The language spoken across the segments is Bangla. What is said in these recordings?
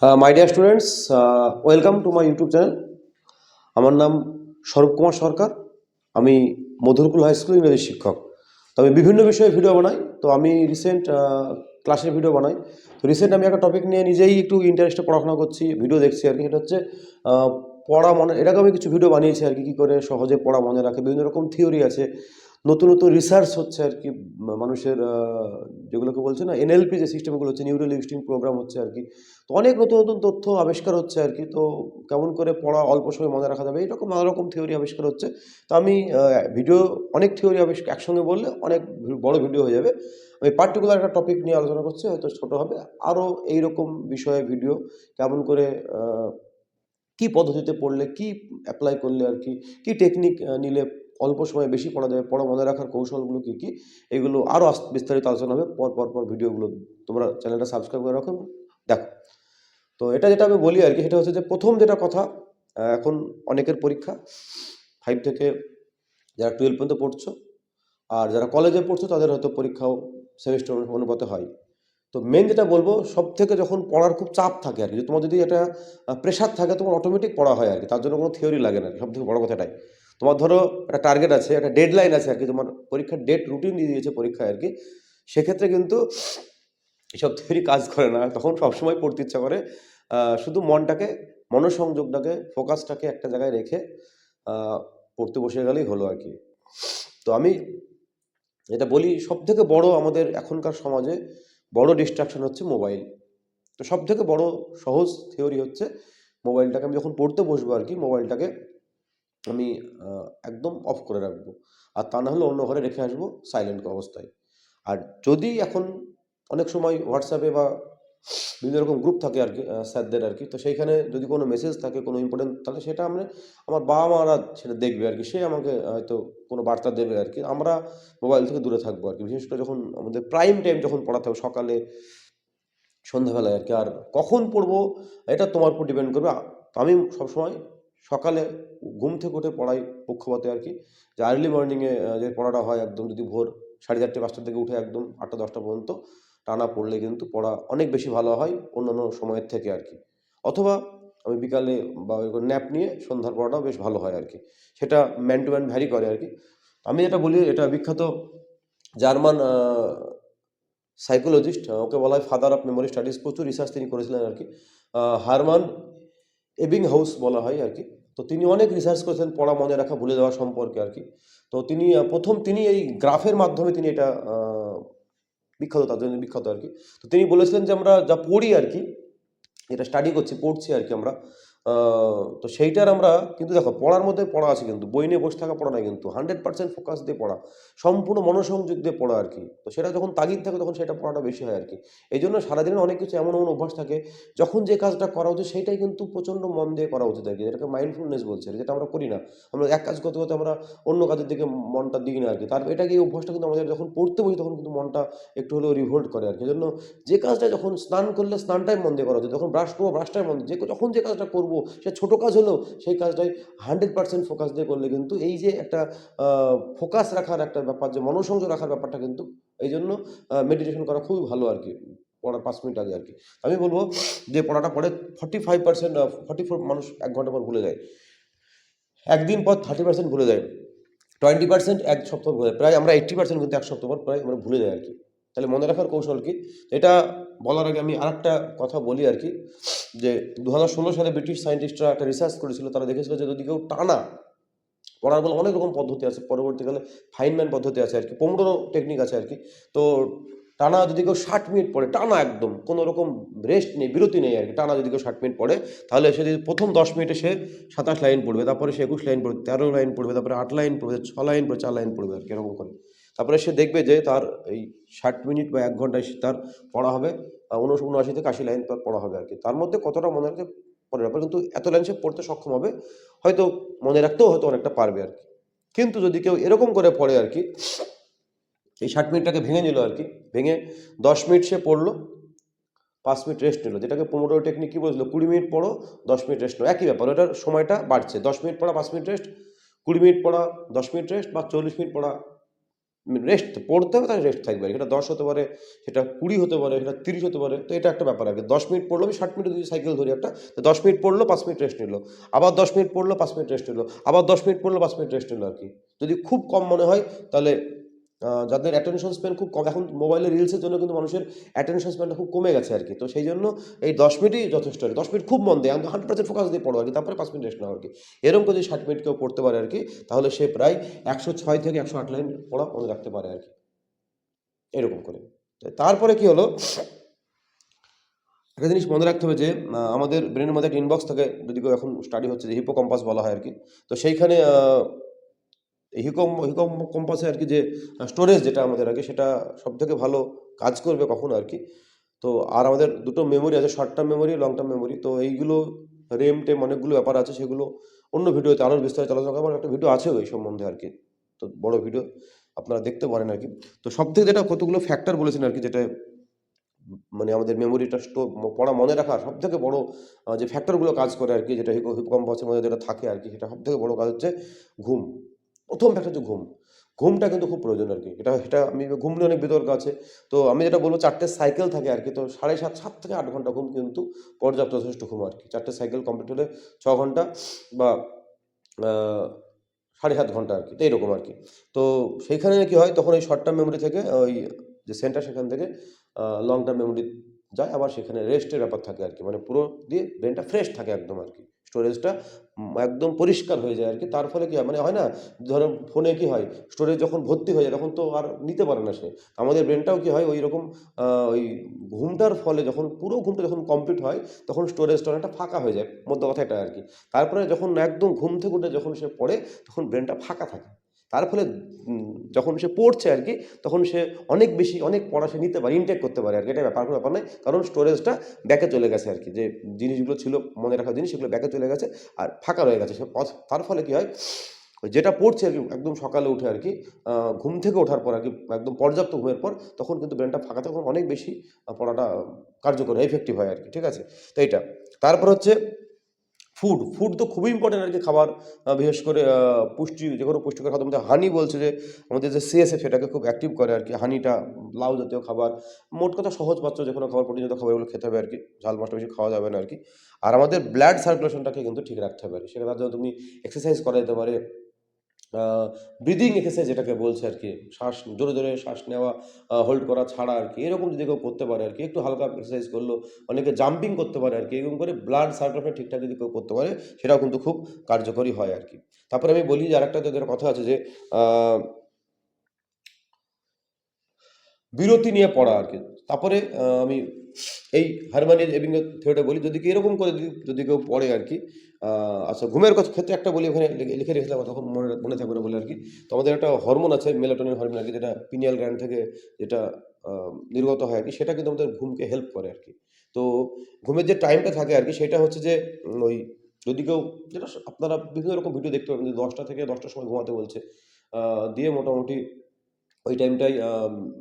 My dear students welcome to my YouTube channel আমার নাম স্বরূপ কুমার সরকার। আমি মধুরকুল হাই স্কুল ইংরেজি শিক্ষক। তো আমি বিভিন্ন বিষয়ে ভিডিও বানাই। তো আমি রিসেন্ট ক্লাসের ভিডিও বানাই। তো রিসেন্ট আমি একটা টপিক নিয়ে নিজেই একটু ইন্টারেস্টে পড়াশোনা করছি ভিডিও দেখছি আর কি। সেটা হচ্ছে পড়া মনে এটাকে আমি কিছু ভিডিও বানিয়েছি আর কি, কী করে সহজে পড়া মনে রাখে। বিভিন্ন রকম থিওরি আছে। নতুন নতুন রিসার্চ হচ্ছে আর কি মানুষের যেগুলোকে বলছে না এনএলপি যে সিস্টেমগুলো হচ্ছে নিউরো লিঙ্কস্টিং প্রোগ্রাম হচ্ছে আর কি। তো অনেক নতুন নতুন তথ্য আবিষ্কার হচ্ছে আর কি, তো কেমন করে পড়া, অল্প সময় মনে রাখা যাবে এরকম নানা রকম থিওরি আবিষ্কার হচ্ছে। তো আমি ভিডিও অনেক থিওরি আবিষ্কার, একসঙ্গে বললে অনেক বড় ভিডিও হয়ে যাবে। আমি পার্টিকুলার একটা টপিক নিয়ে আলোচনা করছি, হয়তো ছোটো হবে আরও এইরকম বিষয়ে ভিডিও কেমন করে কি পদ্ধতিতে পড়লে, কি অ্যাপ্লাই করলে আর কি কি টেকনিক নিলে অল্প সময়ে বেশি পড়া যাবে। পড়া মনে রাখার কৌশলগুলো কী কী? এগুলো আরও বিস্তারিত আলোচনা হবে। পর পর পর ভিডিওগুলো তোমরা চ্যানেলটা সাবস্ক্রাইব করে রাখো। দেখো, তো এটা যেটা আমি বলি আর কি, সেটা হচ্ছে যে প্রথম যেটা কথা এখন অনেকের পরীক্ষা ফাইভ থেকে যারা টুয়েলভ পর্যন্ত পড়ছো আর যারা কলেজে পড়ছো, তাদের হয়তো পরীক্ষাও সেমিস্টার অনুপাতে হয়। তো মেন যেটা বলব সব থেকে যখন পড়ার খুব চাপ থাকে আর কি তোমার যদি একটা প্রেশার থাকে, তোমার অটোমেটিক পড়া হয় আর কি, তার জন্য কোনো থিওরি লাগে না সব থেকে বড় কথাটাই। তোমার ধরো একটা টার্গেট আছে, একটা ডেডলাইন আছে আর কি, তোমার পরীক্ষার ডেট রুটিন দিয়ে দিয়েছে পরীক্ষায় আর কি, সেক্ষেত্রে কিন্তু এসব থিওরি কাজ করে না। তখন সবসময় পড়তে ইচ্ছা করে শুধু মনটাকে, মনোসংযোগটাকে ফোকাসটাকে একটা জায়গায় রেখে পড়তে বসে গেলেই হলো আর কি। তো আমি এটা বলি সব থেকে বড় আমাদের এখনকার সমাজে বড় ডিস্ট্রাকশন হচ্ছে মোবাইল তো সব থেকে বড় সহজ থিওরি হচ্ছে মোবাইলটাকে আমি যখন পড়তে বসবো আর কি মোবাইলটাকে আমি একদম অফ করে রাখব। আর তা না হলে অন্য ঘরে রেখে আসব সাইলেন্ট অবস্থায়। আর যদি এখন অনেক সময় হোয়াটসঅ্যাপে বা বিভিন্ন রকম গ্রুপ থাকে আর কি স্যারদের আর কি, তো সেইখানে যদি কোনো মেসেজ থাকে, কোনো ইম্পর্টেন্ট তাহলে সেটা আমরা, আমার বাবা মারা সেটা দেখবে আর কি। সে আমাকে হয়তো কোনো বার্তা দেবে আর কি। আমরা মোবাইল থেকে দূরে থাকব আর কি। বিশেষ করে যখন আমাদের প্রাইম টাইম যখন পড়াতে হবে, সকালে, সন্ধ্যাবেলায় আর কি। আর কখন পড়ব, এটা তোমার উপর ডিপেন্ড করবে। আমি সবসময় সকালে ঘুম থেকে উঠে পড়াই পক্ষপাতে আর কি। যে আর্লি মর্নিংয়ে যে পড়াটা হয় একদম যদি ভোর সাড়ে চারটে, পাঁচটার থেকে উঠে একদম আটটা, দশটা পর্যন্ত টানা পড়লে কিন্তু পড়া অনেক বেশি ভালো হয় অন্যান্য সময়ের থেকে আর কি। অথবা আমি বিকালে বা ন্যাপ নিয়ে সন্ধ্যার পড়াটাও বেশ ভালো হয় আর কি। সেটা ম্যান টু ম্যান ভ্যারি করে আর কি। আমি যেটা বলি, এটা বিখ্যাত জার্মান সাইকোলজিস্ট ওকে বলা হয় ফাদার অফ মেমোরি স্টাডিজ প্রচুর রিসার্চ তিনি করেছিলেন আর কি। হারমান এবিং হাউস বলা হয় আর কি। তো তিনি অনেক রিসার্চ করেছেন, পড়া মনে রাখা, ভুলে যাওয়া সম্পর্কে আর কি। তো তিনি প্রথম তিনি এই গ্রাফের মাধ্যমে তিনি এটা বিখ্যাত তাদের জন্য বিখ্যাত আর কি। তো তিনি বলেছিলেন যে আমরা যা পড়ি আর কি এটা স্টাডি করছি, পড়ছি আর কি আমরা তো সেইটার আমরা কিন্তু দেখো, পড়ার মধ্যে পড়া আছে কিন্তু, বই নিয়ে বসে থাকা পড়া নাই কিন্তু হান্ড্রেড পার্সেন্ট ফোকাস দিয়ে পড়া, সম্পূর্ণ মনোসংযোগ দিয়ে পড়া আর কি। তো সেটা যখন তাগিদ থাকে তখন সেটা পড়াটা বেশি হয় আর কি। এই জন্য সারাদিনের অনেক কিছু এমন এমন অভ্যাস থাকে, যখন যে কাজটা করা উচিত সেটাই কিন্তু প্রচণ্ড মন দিয়ে করা উচিত আর কি। যেটাকে মাইন্ডফুলনেস বলছে, যেটা আমরা করি না। আমরা এক কাজ করতে করতে আমরা অন্য কাজের দিকে মনটা দিই না আর কি। তার এটাকে এই অভ্যাসটা কিন্তু আমাদের যখন পড়তে বসি তখন কিন্তু মনটা একটু হলেও রিভোল্ট করে আর কি। এই জন্য যে কাজটা যখন স্নান করলে স্নানটাই মন দিয়ে করা উচিত। যখন ব্রাশ করব ব্রাশটাই মন যে যখন যে কাজটা করব সে ছোটো কাজ হলেও সেই কাজটাই হান্ড্রেড পার্সেন্ট ফোকাস দিয়ে করলে কিন্তু এই যে একটা ফোকাস রাখার একটা ব্যাপার, যে মনোসংযোগ রাখার ব্যাপারটা কিন্তু এই জন্য মেডিটেশন করা খুবই ভালো আর কি, পড়ার পাঁচ মিনিট আগে আর কি। আমি বলব যে পড়াটা পড়ে forty five percent forty four মানুষ এক ঘণ্টা পর ভুলে যায়। একদিন পর থার্টি পার্সেন্ট ভুলে যায়। টোয়েন্টি পার্সেন্ট এক সপ্তাহ ভুলে প্রায় আমরা এইট্টি পার্সেন্ট কিন্তু এক সপ্তাহ পর প্রায় আমরা ভুলে যাই আর কি। তাহলে মনে রাখার কৌশল কি? এটা বলার আগে আমি আরেকটা কথা বলি আর কি, যে দু হাজার ষোলো সালে ব্রিটিশ সায়েন্টিস্টরা একটা রিসার্চ করেছিল, তারা দেখেছিল যে যদি কেউ টানা পড়ার বলে অনেক রকম পদ্ধতি আছে, পরবর্তীকালে ফাইনম্যান পদ্ধতি আছে আর কি, পনেরো টেকনিক আছে আর কি, তো টানা যদি কেউ ষাট মিনিট পড়ে, টানা একদম, কোনো রকম রেস্ট নেই, বিরতি নেই আর কি, টানা যদি কেউ ষাট মিনিট পড়ে, তাহলে সে যদি প্রথম দশ মিনিটে সে সাতাশ লাইন পড়বে, তারপরে সে একুশ লাইন পড়বে, তেরো লাইন পড়বে, তারপরে আট লাইন পড়বে, ছ লাইন পড়বে, চার লাইন পড়বে আর কি, এরকম করে। তারপরে সে দেখবে যে তার এই ষাট মিনিট বা এক ঘন্টায় সে তার পড়া হবে উনআশি থেকে আশি লাইন তার পড়া হবে আর কি। তার মধ্যে কতটা মনে রাখতে পরে ব্যাপার, কিন্তু এত লাইন সে পড়তে সক্ষম হবে, হয়তো মনে রাখতেও হয়তো অনেকটা পারবে আর কি। কিন্তু যদি কেউ এরকম করে পড়ে আর কি, এই ষাট মিনিটটাকে ভেঙে নিল আর কি, ভেঙে দশ মিনিট সে পড়ল, পাঁচ মিনিট রেস্ট নিল, যেটাকে পনেরো টেকনিক কী বলছিল, কুড়ি মিনিট পড়ো, দশ মিনিট রেস্ট নিল একই ব্যাপার, ওটার সময়টা বাড়ছে, দশ মিনিট পড়া, পাঁচ মিনিট রেস্ট কুড়ি মিনিট পড়া, দশ মিনিট রেস্ট বা চল্লিশ মিনিট পড়া রেস্ট পড়তে হবে, তাহলে রেস্ট থাকবে। সেটা দশ হতে পারে, সেটা কুড়ি হতে পারে সেটা তিরিশ হতে পারে, তো এটা একটা ব্যাপার আগে। দশ মিনিট পড়ল, আমি ষাট মিনিট যদি সাইকেল ধরি একটা, তো দশ মিনিট পড়ল, পাঁচ মিনিট রেস্ট নিল। আবার দশ মিনিট পড়ল, পাঁচ মিনিট রেস্ট নিল। আবার দশ মিনিট পড়ল, পাঁচ মিনিট রেস্ট নিল আর কি। যদি খুব কম মনে হয়, তাহলে যাদের অ্যাটেনশন স্প্যান খুব কম। এখন মোবাইলে রিলসের জন্য কিন্তু মানুষের অ্যাটেনশন স্প্যানটা খুব কমে গেছে আর কি। তো সেই জন্য এই দশ মিনিটই যথেষ্ট আর। দশ মিনিট খুব মন দেয়। হান্ড্রেড পার্সেন্ট ফোকাস দিয়ে পড়ো আর কি। তারপরে পাঁচ মিনিট রেস্ট নাও আর কি। এরকম যদি ষাট মিনিট কেউ পড়তে পারে আর কি, তাহলে সে প্রায় একশো ছয় থেকে একশো আট লাইন পড়া মনে রাখতে পারে আর কি। এরকম করে। তারপরে কি হলো? একটা জিনিস মনে রাখতে হবে যে আমাদের ব্রেনের মধ্যে একটা ইনবক্স থাকে, যদি কেউ এখন স্টাডি হচ্ছে, যে হিপো কম্পাস বলা হয় আর কি। তো সেইখানে হিকম হিকম কম্পাসে আর কি যে স্টোরেজ যেটা আমাদের আর কি সেটা সব থেকে ভালো কাজ করবে কখন আর কি। তো আর আমাদের দুটো মেমোরি আছে short term memory long term memory তো এইগুলো রেম টেম অনেকগুলো ব্যাপার আছে, সেগুলো অন্য ভিডিওতে আরও বিস্তারিত আলোচনা করব। একটা ভিডিও আছে ওই সম্বন্ধে আর কি। তো বড় ভিডিও আপনারা দেখতে পারেন আর কি। তো সব থেকে যেটা কতগুলো ফ্যাক্টর বলেছেন আর কি, যেটা মানে আমাদের মেমোরিটা স্টোর পড়া মনে রাখার সব থেকে বড়ো যে ফ্যাক্টরগুলো কাজ করে আর কি, যেটা হিপকম্পাসের মধ্যে যেটা থাকে আর কি, সেটা সব থেকে বড়ো কাজ হচ্ছে ঘুম। প্রথম ফ্যাক্টর হচ্ছে ঘুম। ঘুমটা কিন্তু খুব প্রয়োজন আর কি। এটা এটা আমি ঘুম নিয়ে অনেক বিতর্ক আছে। তো আমি যেটা বলব, চারটে সাইকেল থাকে আর কি। তো সাড়ে সাত সাত থেকে আট ঘণ্টা ঘুম কিন্তু পর্যাপ্ত যথেষ্ট ঘুম আর কি। চারটে সাইকেল কমপ্লিট হলে ছ ঘণ্টা বা সাড়ে সাত ঘণ্টা আর কি। তো এইরকম আর কি। তো সেইখানে কি হয়, তখন এই শর্ট টার্ম মেমোরি থেকে, ওই যে সেন্টার সেখান থেকে লং টার্ম মেমোরি যায়। আবার সেখানে রেস্টের ব্যাপার থাকে আর কি। মানে পুরো দিয়ে ব্রেনটা ফ্রেশ থাকে একদম আর কি। স্টোরেজটা একদম পরিষ্কার হয়ে যায় আর কি তার ফলে কী হয় মানে হয় না, ধরো ফোনে কী হয় স্টোরেজ যখন ভর্তি হয়ে যায়, তখন তো আর নিতে পারে না সে। আমাদের ব্রেনটাও কী হয়, ওই রকম ওই ঘুমটার ফলে যখন, পুরো ঘুমটা যখন কমপ্লিট হয়, তখন স্টোরেজটা অনেকটা ফাঁকা হয়ে যায়। মধ্য কথা এটা আর কি তারপরে যখন একদম ঘুম থেকে উঠে যখন সে পড়ে, তখন ব্রেনটা ফাঁকা থাকে। তার ফলে যখন সে পড়ছে আর কি, তখন সে অনেক বেশি, অনেক পড়া সে নিতে পারে ইনটেক করতে পারে আর কি। এটা ব্যাপার কোনো ব্যাপার নয়, কারণ স্টোরেজটা ব্যাকে চলে গেছে আর কি। যে জিনিসগুলো ছিল, মনে রাখার জিনিস, সেগুলো ব্যাকে চলে গেছে আর ফাঁকা রয়ে গেছে সে। তার ফলে কী হয় যেটা পড়ছে আর কি, একদম সকালে উঠে আর কি ঘুম থেকে ওঠার পর আর কি, একদম পর্যাপ্ত ঘুমের পর, তখন কিন্তু ব্রেনটা ফাঁকা, তখন অনেক বেশি পড়াটা কার্যকর এফেক্টিভ হয় আর কি, ঠিক আছে? তো এইটা। তারপর হচ্ছে ফুড ফুড তো খুবই ইম্পর্টেন্ট আর কি খাবার বিশেষ করে পুষ্টি যে কোনো পুষ্টিকর খাদ্য মধ্যে হানি বলছে যে, আমাদের যে সিএসএফ সেটাকে খুব অ্যাক্টিভ করে আর কি হানিটা লাউ জাতীয় খাবার, মোট কথা সহজ পাত্র যে কোনো খাবার প্রোটিন জাতীয় খাবারগুলো খেতে হবে আর কি ঝাল মাছটা বেশি খাওয়া যাবে না আর কি আর আমাদের ব্লাড সার্কুলেশনটাকে কিন্তু ঠিক রাখতে হবে আর কি তুমি এক্সারসাইজ করা যেতে পারে ব্রিদিং এক্সারসাইজ যেটাকে বলছে আর কি, শ্বাস, জোরে জোরে শ্বাস নেওয়া হোল্ড করা ছাড়া আর কি, এরকম যদি কেউ করতে পারে আর কি, একটু হালকা এক্সারসাইজ করল, অনেকে জাম্পিং করতে পারে আর কি, এরকম করে ব্লাড সার্কুলেশন ঠিকঠাক যদি কেউ করতে পারে, সেটাও কিন্তু খুব কার্যকরী হয় আর কি। তারপরে আমি বলি যে আরেকটা যাদের কথা আছে যে বিরতি নিয়ে পড়া আর কি। তারপরে আমি এই হারমানি এবিং থিওরিটা বলি, যদি এরকম করে যদি যদি কেউ পড়ে আর কি আচ্ছা ঘুমের কথা ক্ষেত্রে একটা বলি ওখানে লিখে- রেখেছিলাম তখন মনে মনে থাকবে না বলে আর কি। তো আমাদের একটা হরমোন আছে, মেলাটোনিন হরমোন আর কি, যেটা পিনিয়াল গ্ল্যান্ড থেকে যেটা নির্গত হয় আর কি, সেটা কিন্তু আমাদের ঘুমকে হেল্প করে আর কি। তো ঘুমের যে টাইমটা থাকে আর কি, সেটা হচ্ছে যে ওই যদি কেউ, যেটা আপনারা বিভিন্ন রকম ভিডিও দেখতে পাবেন দশটা থেকে দশটার সময় ঘুমাতে বলছে দিয়ে মোটামুটি ওই টাইমটাই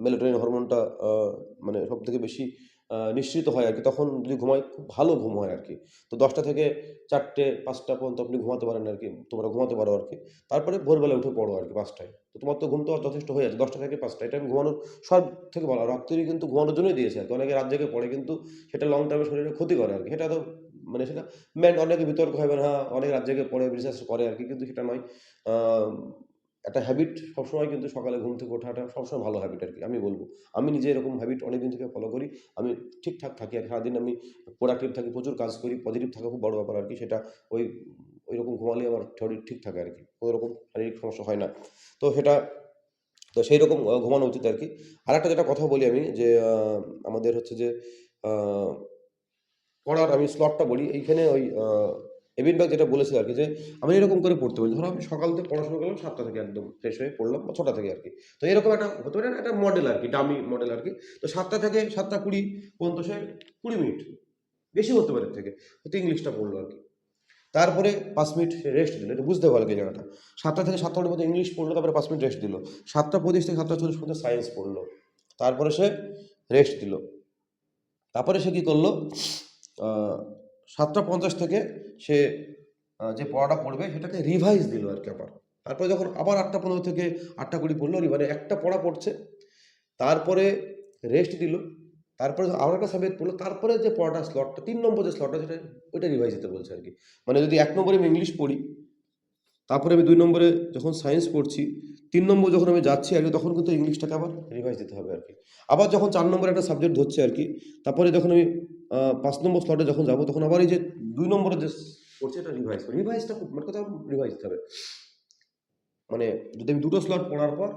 মেলাটোনিন হরমোনটা মানে সব থেকে বেশি নিঃসৃত হয় আর কি। তখন যদি ঘুমায় খুব ভালো ঘুম হয় আর কি। তো দশটা থেকে চারটে, পাঁচটা পর্যন্ত আপনি ঘুমাতে পারেন আর কি, তোমরা ঘুমাতে পারো আর কি। তারপরে ভোরবেলা উঠে পড়ো আর কি পাঁচটায়। তো তোমার তো ঘুম তো যথেষ্ট হয়ে আছে দশটা থেকে পাঁচটা এটা আমি ঘুমানোর, সব থেকে ভালো। রাত্রি কিন্তু ঘুমানোর জন্যই দিয়েছে আর কি। অনেকে রাত জেগে পড়ে কিন্তু সেটা লং টার্মে শরীরে ক্ষতি করে আর কি। সেটা তো মানে সেটা ম্যান অনেকে বিতর্ক হবে না হ্যাঁ অনেক রাত জেগে পড়ে রিসার্চ করে আর কি। কিন্তু সেটা নয়। একটা হ্যাবিট সবসময় কিন্তু সকালে ঘুম থেকে ওঠাটা সবসময় ভালো হ্যাবিট আর কি আমি বলব। আমি নিজে এরকম হ্যাবিট অনেকদিন থেকে ফলো করি, আমি ঠিকঠাক থাকি আর সারাদিন আমি প্রোডাক্টিভ থাকি, প্রচুর কাজ করি পজিটিভ থাকা খুব বড় ব্যাপার আর কি সেটা ওই ওই রকম ঘুমালে আমার শরীর ঠিক থাকে আর কি কোনো রকম শারীরিক সমস্যা হয় না। তো সেটা, তো সেই রকম ঘুমানো উচিত আর কি আর একটা যেটা কথা বলি আমি যে আমাদের হচ্ছে যে পড়ার আমি স্লটটা বলি, এইখানে ওই এবিন বাগ যেটা বলেছিল আর কি যে, আমি এরকম করে পড়তে পারি। ধরো আমি সকাল থেকে পড়াশোনা করলাম, সাতটা থেকে একদম ফ্রেশ হয়ে পড়লাম, বা ছটা থেকে আর কি। তো এরকম একটা, হতে পারে একটা মডেল আর কি ডামি মডেল আর কি। তো সাতটা থেকে, সাতটা কুড়ি পর্যন্ত সে কুড়ি মিনিট, বেশি হতে পারে থেকে। হয়তো ইংলিশটা পড়ল আর কি। তারপরে পাঁচ মিনিট রেস্ট দিল, এটা বুঝতে পারল জায়গাটা। সাতটা থেকে সাতটার মধ্যে ইংলিশ পড়ল, তারপরে পাঁচ মিনিট রেস্ট দিল। সাতটা পঁচিশ থেকে সাতটা চল্লিশ পর্যন্ত সায়েন্স পড়ল। তারপরে সে রেস্ট দিল। তারপরে সে কী করল? সাতটা পঞ্চাশ থেকে সে যে পড়াটা পড়বে সেটাকে রিভাইজ দিল আর কি আবার। তারপরে যখন আবার আটটা পনেরো থেকে আটটা কুড়ি পড়ল মানে একটা পড়া পড়ছে। তারপরে রেস্ট দিল। তারপরে আবার একটা সাবজেক্ট পড়ল, তারপরে যে পড়াটা স্লটটা তিন নম্বর যে স্লটটা সেটা ওইটা রিভাইজ দিতে বলছে আর কি। মানে যদি এক নম্বরে আমি ইংলিশ পড়ি, তারপরে আমি দুই নম্বরে যখন সায়েন্স পড়ছি তিন নম্বর যখন আমি যাচ্ছি আর তখন কিন্তু ইংলিশটাকে আবার রিভাইজ দিতে হবে আর কি। আবার যখন চার নম্বরে একটা সাবজেক্ট ধরছে আর কি, তারপরে যখন আমি পাঁচ নম্বর স্লটে যখন যাব, তখন আবার এই যে দুই নম্বরে যে পড়ছে এটা রিভাইজ রিভাইজটা খুব মানে কথা রিভাইজ দিতে হবে। মানে যদি আমি দুটো স্লট পড়ার পর,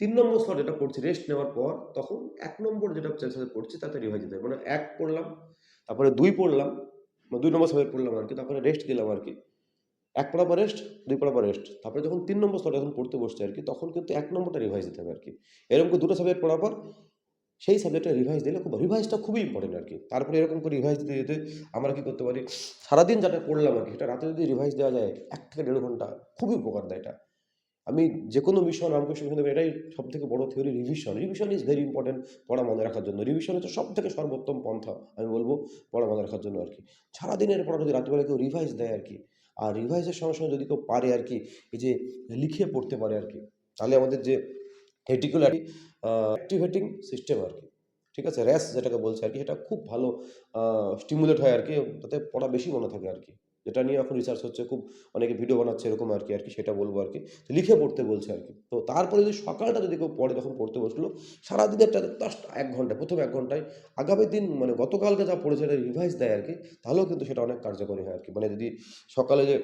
তিন নম্বর স্লট যেটা পড়ছি রেস্ট নেওয়ার পর, তখন এক নম্বর যেটা সাথে পড়ছি তাতে রিভাইজ দিতে হবে। মানে এক পড়লাম, তারপরে দুই পড়লাম, দুই নম্বর সাবজেক্ট পড়লাম আর কি, তারপরে রেস্ট দিলাম আর কি। এক পড়া পর রেস্ট দুই পড়া পর রেস্ট তারপরে যখন তিন নম্বর স্লট যখন পড়তে বসছে আর কি, তখন কিন্তু এক নম্বরটা রিভাইজ দিতে হবে আর কি। এরকম করে দুটো সাবজেক্ট পড়ার পর সেই সাবজেক্টটা রিভাইজ দিলে খুব রিভাইজটা খুবই ইম্পর্টেন্ট আর কি। তারপরে এরকম করে রিভাইজ দিতে দিতে আমরা কী করতে পারি, সারাদিন যেটা পড়লাম আর কি, সেটা রাতে যদি রিভাইজ দেওয়া যায়, এক থেকে দেড় ঘণ্টা খুবই উপকার দেয় এটা। আমি যে কোনো বিষয় রামকৃষ্ণ মিশন এটাই সব থেকে বড় theory revision revision is very important পড়া মনে রাখার জন্য। রিভিশন হচ্ছে সব থেকে সর্বোত্তম পন্থা, আমি বলব, পড়া মনে রাখার জন্য আর কি। সারাদিনের পড়া যদি রাত্রিবেলা কেউ রিভাইজ দেয় আর কি আর রিভাইজের সঙ্গে সঙ্গে যদি কেউ পারে আর কি, এই যে লিখে পড়তে পারে আর কি, তাহলে আমাদের যে রেটিকুলার অ্যাক্টিভেটিং সিস্টেম আর কি, ঠিক আছে? র্যাস যেটাকে বলছে আর কি, সেটা খুব ভালো স্টিমুলেট হয় আর কি, তাতে পড়া বেশি মনে থাকে আর কি। যেটা নিয়ে এখন রিসার্চ হচ্ছে, খুব অনেকে ভিডিও বানাচ্ছে এরকম আর কি আর কি সেটা বলব আর কি তো লিখে পড়তে বলছে আর কি তো তারপরে যদি সকালটা যদি কেউ পড়ে যখন পড়তে বসল সারাদিনেরটা জাস্ট এক ঘন্টায়, প্রথম এক ঘন্টায়, আগামী দিন মানে গতকালকে যা পড়েছে এটা রিভাইস দেয় আর কি তাহলেও কিন্তু সেটা অনেক কার্যকরী হয় আর কি মানে যদি সকালে যে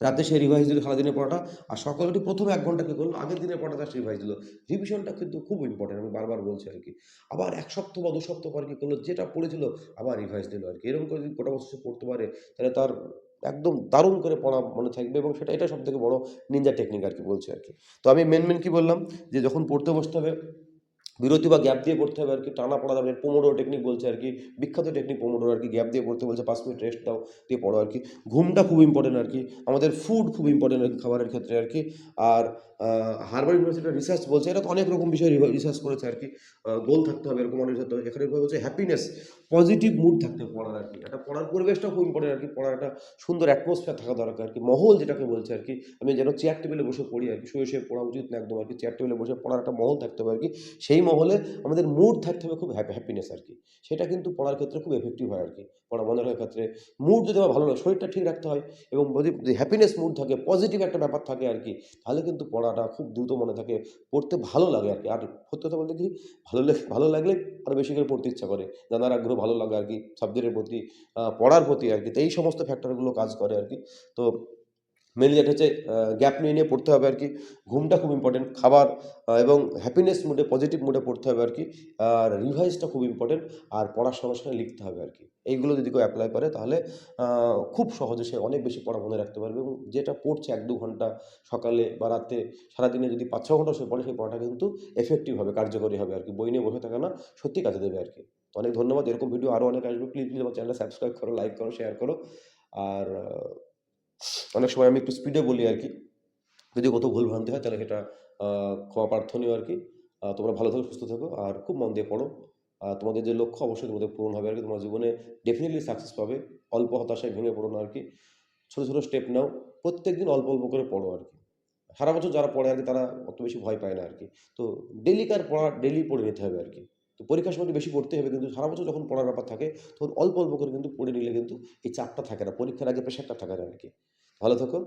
রাতে সে রিভাইজ দিল সারাদিনের পড়াটা, আর সকালে উঠে প্রথম এক ঘণ্টা কী করল? আগের দিনের পড়াটা সে রিভাইজ দিল। রিভিশনটা কিন্তু খুব ইম্পর্টেন্ট আমি বারবার বলছি আর কি। আবার এক সপ্তাহ বা দু সপ্তাহ পর কী করল, যেটা পড়েছিল আবার রিভাইজ দিল আর কি। এরকম করে যদি গোটা বছর সে পড়তে পারে, তাহলে তার একদম দারুণ করে পড়া মনে থাকবে এবং সেটা, এটা সব থেকে বড় নিনজা টেকনিক আর কি বলছে আর কি। তো আমি মেন মেন কি বললাম? যে যখন পড়তে বসতে হবে বিরতি বা গ্যাপ দিয়ে পড়তে হবে আর কি, টানা পড়া যাবে পোমোডো টেকনিক বলছে আর কি, বিখ্যাত টেকনিক পোমোডো আর কি গ্যাপ দিয়ে পড়তে বলছে, পাঁচ মিনিট রেস্ট দাও, দিয়ে পড়ো আর কি। ঘুমটা খুব ইম্পর্টেন্ট আর কি, আমাদের ফুড খুব ইম্পর্টেন্ট আর কি, খাবারের ক্ষেত্রে আর কি। আর হার্বার ইউনিভার্সিটির রিসার্চ বলছে, এটা তো অনেক রকম বিষয়ে রিসার্চ করেছে আর কি। গোল থাকতে হবে এরকম অনেক এখানে বলছে হ্যাপিনেস পজিটিভ মুড থাকতে পড়ার আর কি একটা পড়ার পরিবেশটাও খুব ইম্পর্টেন্ট আর কি পড়ার একটা সুন্দর অ্যাটমসফিয়ার থাকা দরকার আর কি মহল যেটাকে বলছে আর কি আমি যেন চেয়ার টেবিলে বসে পড়ি আর কি শুয়ে শুয়ে পড়া উচিত না একদম আর কি চেয়ার টেবিলে বসে পড়ার একটা মহল থাকতে হবে আর কি সেই মহলে আমাদের মুড থাকতে হবে খুব হ্যাপিনেস আর কি সেটা কিন্তু পড়ার ক্ষেত্রে খুব এফেক্টিভ হয় আর কি পড়া মনে রাখার ক্ষেত্রে মুড যদি আমার ভালো লাগে শরীরটা ঠিক রাখতে হয় এবং যদি হ্যাপিনেস মুড থাকে পজিটিভ একটা ব্যাপার থাকে আর কি তাহলে কিন্তু পড়াটা খুব দ্রুত মনে থাকে পড়তে ভালো লাগে আর কি আর সত্যি কথা বলতে কি ভালো লাগে ভালো লাগলে আরও বেশি করে পড়তে ইচ্ছা করে জানার আগ্রহ ভালো লাগে আর কি, সাবজেক্টের প্রতি পড়ার প্রতি আর কি, তো এই সমস্ত ফ্যাক্টরগুলো কাজ করে আর কি। তো মেনলি যেটা হচ্ছে গ্যাপ নিয়ে নিয়ে পড়তে হবে আর কি, ঘুমটা খুব ইম্পর্টেন্ট খাবার এবং হ্যাপিনেস মুডে পজিটিভ মুডে পড়তে হবে আর কি, আর রিভাইজটা খুব ইম্পর্টেন্ট আর পড়ার সঙ্গে সঙ্গে লিখতে হবে আর কি। এইগুলো যদি কেউ অ্যাপ্লাই করে, তাহলে খুব সহজে সে অনেক বেশি পড়া মনে রাখতে পারবে, এবং যেটা পড়ছে এক দু ঘণ্টা সকালে বা রাতে, সারাদিনে যদি পাঁচ ছ ঘণ্টা সে পড়ে সেই পড়াটা কিন্তু এফেক্টিভ হবে, কার্যকরী হবে আর কি, বই নিয়ে বসে থাকে না, সত্যি কাজে দেবে আর কি। তো অনেক ধন্যবাদ, এরকম ভিডিও আরও অনেক আসবে। প্লিজ প্লিজ আমার চ্যানেলটা সাবস্ক্রাইব করো লাইক করো শেয়ার করো। আর অনেক সময় আমি একটু স্পিডে বলি আর কি। যদি কোথাও ভুল ভ্রান্তি হয়, তাহলে সেটা ক্ষমা প্রার্থনীয় আর কি। তোমরা ভালো থাকো, সুস্থ থাকো, আর খুব মন দিয়ে পড়ো। তোমাদের যে লক্ষ্য, অবশ্যই তোমাদের পূরণ হবে আর কি। তোমার জীবনে ডেফিনেটলি সাকসেস পাবে। অল্প হতাশায় ভেঙে পড়ো না আর কি। ছোটো ছোটো স্টেপ নাও। প্রত্যেক দিন অল্প অল্প করে পড়ো আর কি। সারা বছর যারা পড়ে আর কি, তারা অত বেশি ভয় পায় না আর কি। তো ডেলিকার পড়া ডেলি পড়ে নিতে হবে আর কি। তো পরীক্ষার সময় বেশি পড়তে হবে, কিন্তু সারা বছর যখন পড়ার ব্যাপার থাকে, তখন অল্প অল্প করে কিন্তু পড়ে নিলে কিন্তু এই চাপটা থাকে না, পরীক্ষার আগে প্রেশারটা থাকে না আর কি। ভালো থাকো